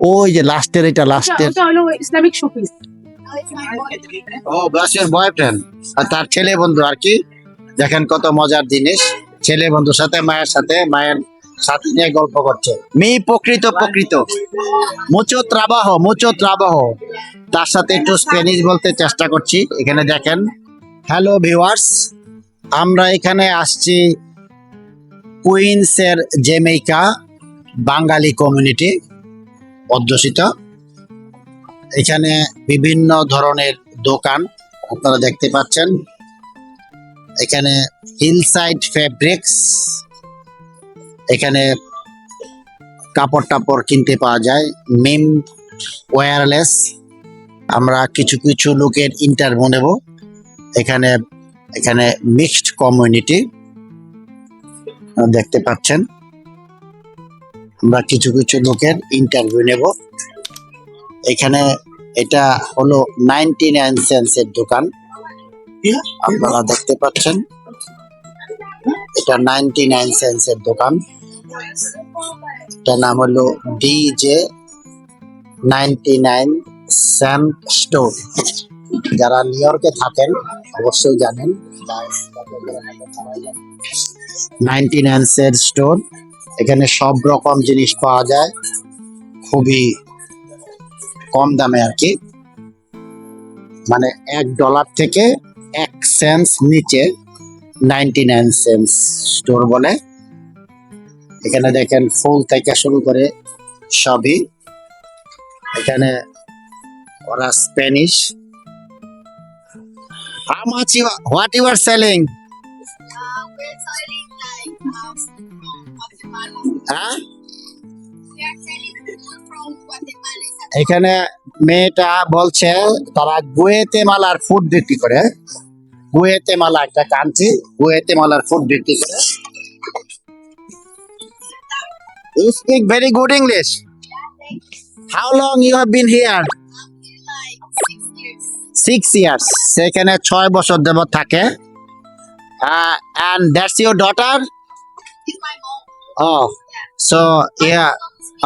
ওই যে লাস্টের এটা লাস্টের। Islamic showpiece. ও বাসের বয়ফ্রেন্ড আর তার ছেলে বন্ধু আর কি। দেখেন কত মজার জিনিস। ছেলে বন্ধুর সাথে মায়ের সাথে মায়ের সাথে নিয়ে গল্প করছে। মি প্রকৃত প্রকৃত। মুচো ত্রাবাহ মুচো ত্রাবাহ তার সাথে একটু স্প্যানিশ বলতে চেষ্টা করছি। এখানে দেখেন। হ্যালো ভিউয়ার্স আমরা এখানে আসছি কুইন্সের জেমেইকা বাঙালি কমিউনিটি অধ্যুষিত এখানে বিভিন্ন ধরনের দোকান আপনারা দেখতে পাচ্ছেন। এখানে হিলসাইড ফেব্রিক্স এখানে কাপড় টাপড় কিনতে পাওয়া যায় মিম ওয়্যারলেস আমরা কিছু কিছু লোকের ইন্টারভিউ নেব। এখানে এখানে মিক্সড কমিউনিটি দেখতে পাচ্ছেন। আমরা কিছু কিছু লোকের ইন্টারভিউ নেব। এখানে এটা হলো নাইনটি নাইন সেন্সের দোকান আপনারা দেখতে পাচ্ছেন। এটা নাইনটি নাইন সেন্সের দোকান। এটার নাম হলো DJ ninety nine Sam store যারা নিউ ইয়র্কে থাকেন অবশ্যই জানেন। নাইনটি নাইন সেন্ট স্টোর এখানে সব রকম জিনিস পাওয়া যায়। খুবই কম দামে আর কি। মানে এক ডলার থেকে এক সেন্স নিচে নাইনটি নাইন সেন্স স্টোর বলে। এখানে দেখেন ফুল থেকে শুরু করে সবই। এখানে ওরা Spanish what you are selling? হ্যাঁ. এখানে মেয়েটা বলছে তারা গুয়েতেমালার ফুড বিক্রি করে। গুয়েতেমালা একটা কান্ট্রি গুয়েতেমালার ফুড বিক্রি করে। You speak very good English how long you have been here here? Six years. Six years সেখানে ছয় বছর দেব থাকে। And that's your daughter oh so yeah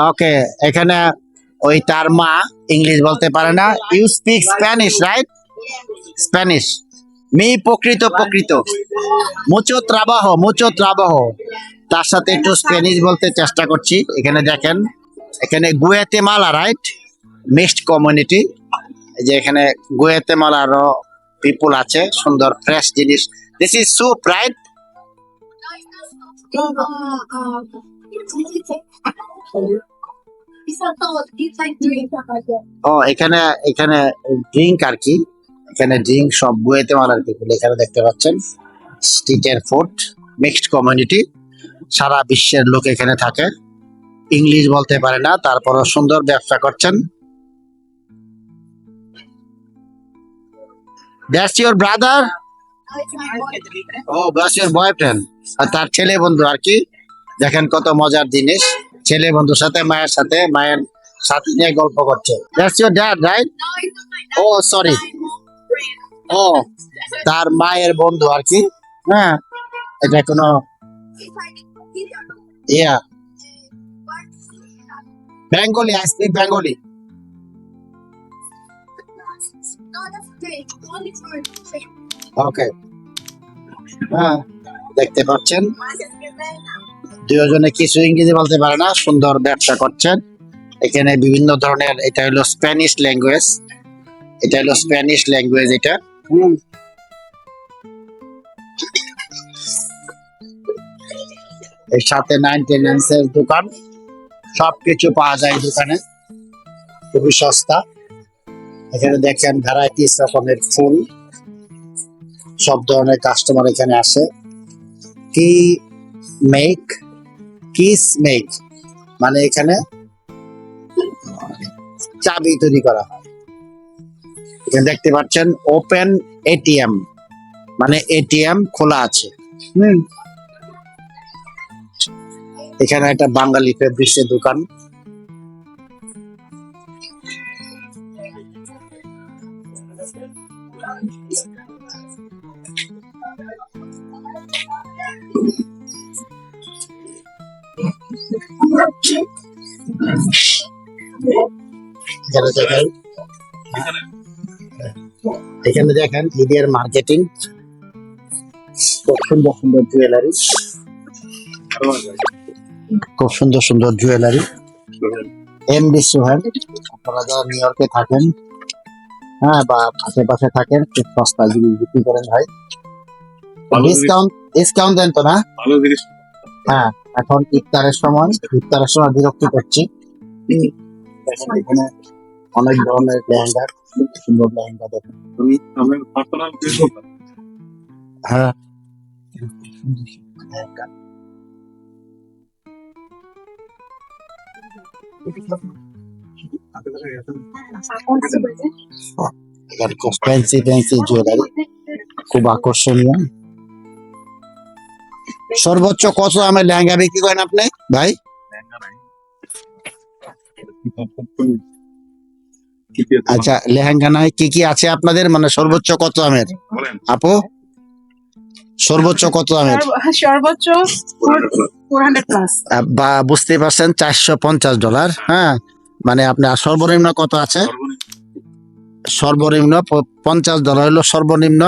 okay এখানে ওই তার মা ইংলিশ বলতে পারে না। You speak Spanish right Spanish me প্রকৃত প্রকৃত। মুচো ত্রাবাহ মুচো ত্রাবাহ। তার সাথে একটু স্প্যানিশ বলতে চেষ্টা করছি। এখানে দেখেন, এখানে গুয়েতেমালা রাইট মিক্সড কমিউনিটি যে এখানে গুয়েতেমালারও পিপুল আছে, সুন্দর ফ্রেশ জিনিস। This is soup right Uh, uh, it's a dog. It's like drink. ও এখানে এখানে ড্রিঙ্ক আর কি এখানে ড্রিঙ্ক সব গুয়েতেমালার পিপুল এখানে দেখতে পাচ্ছেন স্ট্রিটের ফুড মিক্সড কমিউনিটি সারা বিশ্বের লোক এখানে থাকে ইংলিশ বলতে পারে না তারপরও সুন্দর ব্যবসা করছেন that's your brother. Oh that's your boyfriend আর তার ছেলে বন্ধু আর কি দেখেন কত মজার জিনিস ছেলে বন্ধুর সাথে, মায়ের সাথে মায়ের সাথে নিয়ে গল্প করছে রাইট. ও সরি. ও তার মায়ের বন্ধু আর কি হ্যাঁ এটা কোনো yeah Bengali I Bengali. Okay হ্যাঁ দেখতে পাচ্ছেন দুজনে কিছু ইংরেজি বলতে পারে না, সুন্দর ব্যবসা করছেন। এখানে বিভিন্ন ধরনের, এটা হলো স্প্যানিশ ল্যাঙ্গুয়েজ এটা হলো স্প্যানিশ ল্যাঙ্গুয়েজ এটা। এর সাথে নাইনটেন্স এর দোকান। সবকিছু পাওয়া যায় দোকানে। খুবই সস্তা। এখানে দেখেন ভ্যারাইটিস রকমের ফুল। সব ধরনের কাস্টমার এখানে আসে। কি মেক কিস মেক মানে এখানে চাবি তৈরি করা হয়। এখানে দেখতে পাচ্ছেন ওপেন এটিএম মানে এটিএম খোলা আছে। হুম। এখানে একটা বাঙালি ফেব্রিক্সের দোকান। এখানে দেখেন। এখানে দেখেন ইডিয়ার মার্কেটিং খুব সুন্দর সুন্দর জুয়েলারি খুব সুন্দর সুন্দর জুয়েলারি এম ডি সোহেল আপনারা যারা নিউ ইয়র্কে থাকেন হ্যাঁ বা আশেপাশে থাকেন খুব সস্তা জিনিস বিক্রি করেন ভাই। ডিসকাউন্ট ডিসকাউন্ট দেন তো না? ভালো জিনিস। হ্যাঁ এখন ইফতারের সময় ইফতারের সময় বিরক্ত করছি। এখানে অনেক ধরনের লেহেঙ্গা খুব সুন্দর লেহেঙ্গা আমি পার্সোনাল হ্যাঁ। লেহেঙ্গা খুব ফ্যান্সি ফ্যান্সি জুয়েলারি খুব আকর্ষণীয়। সর্বোচ্চ কত দামের লেহেঙ্গা বিক্রি করেন আপনি ভাই? আচ্ছা লেহেঙ্গা নাই কি কি আছে আপনাদের? মানে সর্বোচ্চ কত দামের? আপু? সর্বোচ্চ কত দামের? সর্বোচ্চ প্লাস আহ, বা বুঝতে পারছেন চারশো পঞ্চাশ ডলার হ্যাঁ? মানে আপনার সর্বনিম্ন কত আছে? সর্বনিম্ন প- পঞ্চাশ ডলার হলো সর্বনিম্ন।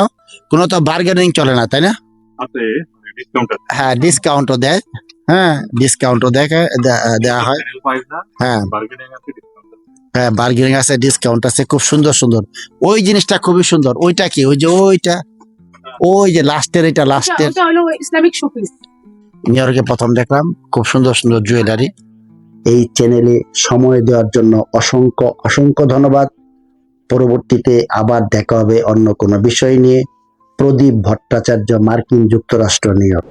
কোনো তো বার্গেনিং চলে না তাই না? আছে ডিসকাউন্ট হ্যাঁ ডিসকাউন্টও দেয় হ্যাঁ? ডিসকাউন্টও দেখে দে- দেওয়া হয়। হ্যাঁ। হ্যাঁ বার্গেনিং আছে ডিসকাউন্ট আছে খুব সুন্দর সুন্দর। ওই জিনিসটা খুবই সুন্দর। ওইটা কি? ওই যে ওইটা। ওই যে লাস্টের এটা লাস্টের ইসলামিক শোপিস নিউ ইয়র্কে প্রথম দেখলাম খুব সুন্দর সুন্দর জুয়েলারি এই চ্যানেলে সময় দেওয়ার জন্য অসংখ্য অসংখ্য ধন্যবাদ। পরবর্তীতে আবার দেখা হবে অন্য কোনো বিষয় নিয়ে। প্রদীপ ভট্টাচার্য মার্কিন যুক্তরাষ্ট্র নিউ ইয়র্ক